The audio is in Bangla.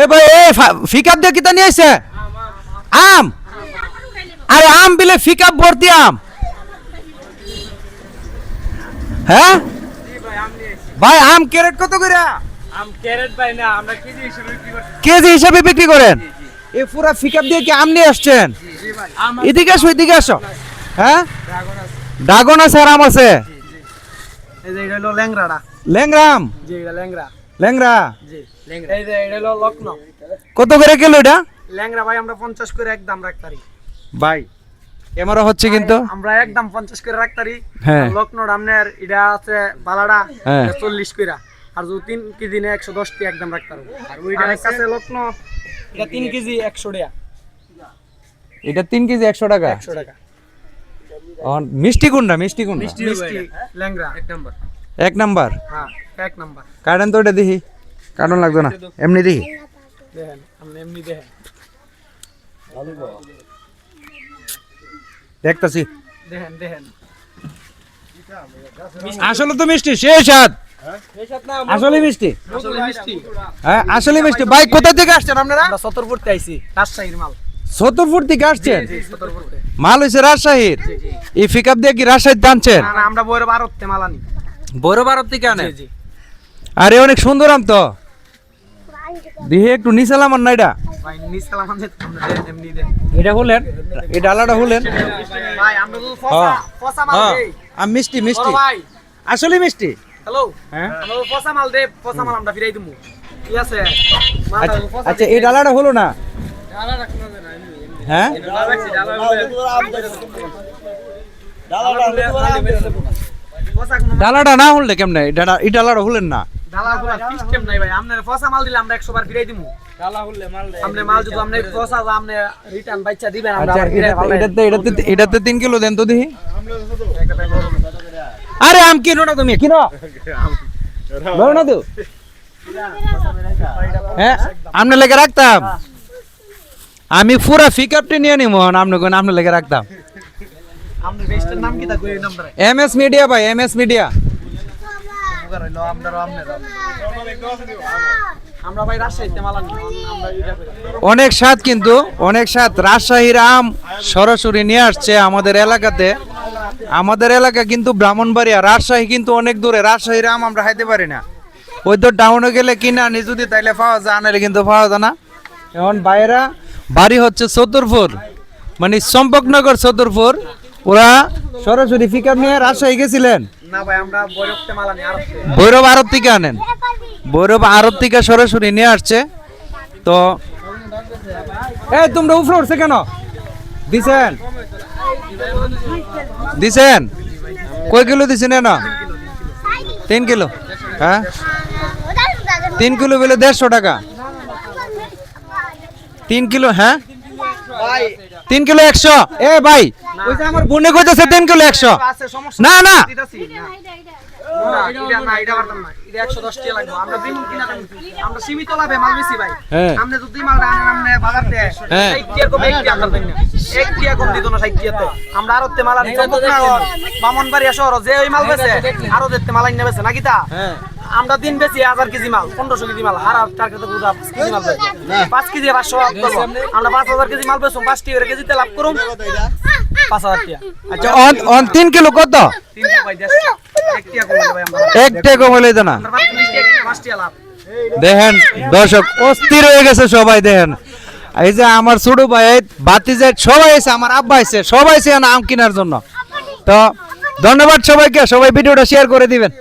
এ ভাই এ ফিকাপ দিয়ে কিতা নিয়ে আসছে আম। আরে আম বিলে ফিকাপ ভর্তি আম। হ্যাঁ? ভাই আম ক্যারেট কত করে? আম ক্যারেট পাই না আমরা কেজি হিসেবে বিক্রি করছি কেজি হিসাবে বিক্রি করেন? এ পুরা ফিকাপ দিয়ে কি আম নিয়ে আসছেন? এদিকে আসো এদিকে আসো। হ্যাঁ? ড্রাগন আছে। আর আম আছে? এই যে এটা হলো ল্যাংড়াটা। ল্যাংরাম জি এটা ল্যাংড়া। ল্যাংরা এই যে এটা হলো লখনৌ কত করে কিলো এটা? ল্যাংড়া ভাই আমরা পঞ্চাশ করে একদম রাখতারি। ভাই ক্যামেরা হচ্ছে কিন্তু। আমরা একদম পঞ্চাশ করে রাখতারি। হ্যাঁ। লখনৌ আপনার এটা আছে বালাডা হ্যাঁ। চল্লিশ করে আর যদি তিন কেজি নেই একশো দশ টি একদম রাখতে পারব আর ওইটা আছে লখনৌ এটা তিন কেজি একশো টাকা। এটা তিন কেজি একশো টাকা? একশো টাকা। মিষ্টি কোনটা মিষ্টি কোনটা মিষ্টি ল্যাংরা এক নম্বর। এক নাম্বার? হ্যাঁ এক নম্বর। কার্টন তো ওটা দেখি কার্টন লাগতো না। এমনি দেখি দেখেন আপনি এমনি দেখেন। দেখতাছি। দেখেন দেখেন। আসলে তো মিষ্টি শেষ স্বাদ। আসলে মিষ্টি। মিষ্টি। হ্যাঁ আসলে মিষ্টি। ভাই কোথা থেকে আসছেন আপনারা? আমরা সতরপুরতে আইছি। রাজশাহীর মাল। সতরপুর থেকে আসছেন? মাল হয়েছে রাজশাহীর। এই পিকআপ দিয়ে কি রাজশাহীতে আনছেন? আমরা বইয়ের ভারতে মাল আনি। বড় ভারত থেকে জি আরে অনেক সুন্দর আম তো। দিহে একটু নিচালাম আর না এটা? এটা হলেন? এই ডালাটা হলেন? হ্যাঁ। হ্যাঁ। মিষ্টি মিষ্টি। আসলে মিষ্টি? হ্যালো? হ্যাঁ। আমরা মাল দে ফসা মাল আমরা ফিরাই দিমু। ঠিক আছে? আচ্ছা আচ্ছা এই ডালাটা হলো না? হ্যাঁ? ডালাটা না হলে কেমনে? ডালা এই ডালাটা হলেন না? ডালা গুলা সিস্টেম নাই ভাই। আপনার ফসা মাল দিলে আমরা 100 বার ফিরাই দিমু। ডালা হলে মাল দেয়। আপনি মাল যদি আপনি ফসা আপনি রিটার্ন বাইচা দিবেন আমরা আচ্ছা আবার ফিরাই এটাতে ভালো এটাতে এটাতে এটাতে তিন কিলো দেন তো দেখি। আরে আম কিনো না তুমি? কিনো? বলো না তো। হ্যাঁ আমনে লেগে রাখতাম। আমি পুরা পিকআপটি নিয়ে নিব আমনে কোন আমনে লেগে রাখতাম আমাদের রেজিস্টার নাম কি তা কই নাম্বার এম এস মিডিয়া ভাই এম এস মিডিয়া অনেক স্বাদ কিন্তু অনেক স্বাদ। রাজশাহীর আম সরাসরি নিয়ে আসছে আমাদের এলাকাতে। আমাদের এলাকা কিন্তু ব্রাহ্মণবাড়িয়া রাজশাহী কিন্তু অনেক দূরে। রাজশাহীর আম আমরা খাইতে পারি না। ওই তো টাউনে গেলে কিনে আনি যদি তাইলে পাওয়া যায় আনালে কিন্তু পাওয়া যায় না। এখন বাইরা বাড়ি হচ্ছে চতুরপুর মানে চম্পকনগর চতুরপুর ওরা সরাসরি পিকআপ নিয়ে রাজশাহী গেছিলেন। ভৈরব আরব থেকে আনেন। ভৈরব আরব থেকে সরাসরি নিয়ে আসছে। তো এই তোমরা উপরে উঠছে কেন? দিছেন? দিছেন? কয় কিলো দিছেন না তিন কিলো। হ্যাঁ? তিন কিলো বলে দেড়শো টাকা। তিন কিলো হ্যাঁ? ভাই। তিন কিলো একশো। এ ভাই ওই যে আমার বোনে কইতেছে তিন কিলো একশো। আছে সমস্যা না না। দিতাছি না না, এটা না এটা পারতাম না। এটা 110 টাকা লাগবে। আমরা দিন বেশি ভাই। হ্যাঁ। হ্যাঁ। 60 টাকা কম 1 টাকা কম দেন না। 1 টাকা কম দিত না 60 টাকাতে আমরা আরতে মাল আনি চম্পকনগর বামনবাড়িয়া শহর যে ওই মাল বেচে আরও দেখতে মাল আনি বেচে নাকি তা? হ্যাঁ। আমরা দিন বেশি হাজার কেজি মাল পনেরোশো কেজি মাল। আর পাঁচ কেজি মাল। পাঁচ কেজি পাঁচশো আমরা পাঁচ হাজার কেজি মাল বেচুম পাঁচ টাকা কেজিতে লাভ করুম। পাঁচ হাজার টাকা আচ্ছা অন অন তিন কিলো কত? তিন টাকা ভাই দেড়শো এক কমে ভাই আমরা এক টাকা কমাইলে তো না। দেখেন দর্শক অস্থির হয়ে গেছে সবাই দেখেন। এই যে আমার ছোট ভাই বাতি যায় সবাই এসে আমার আব্বা এসে সবাই এসে আম কেনার জন্য। তো ধন্যবাদ সবাইকে সবাই ভিডিওটা শেয়ার করে দিবেন।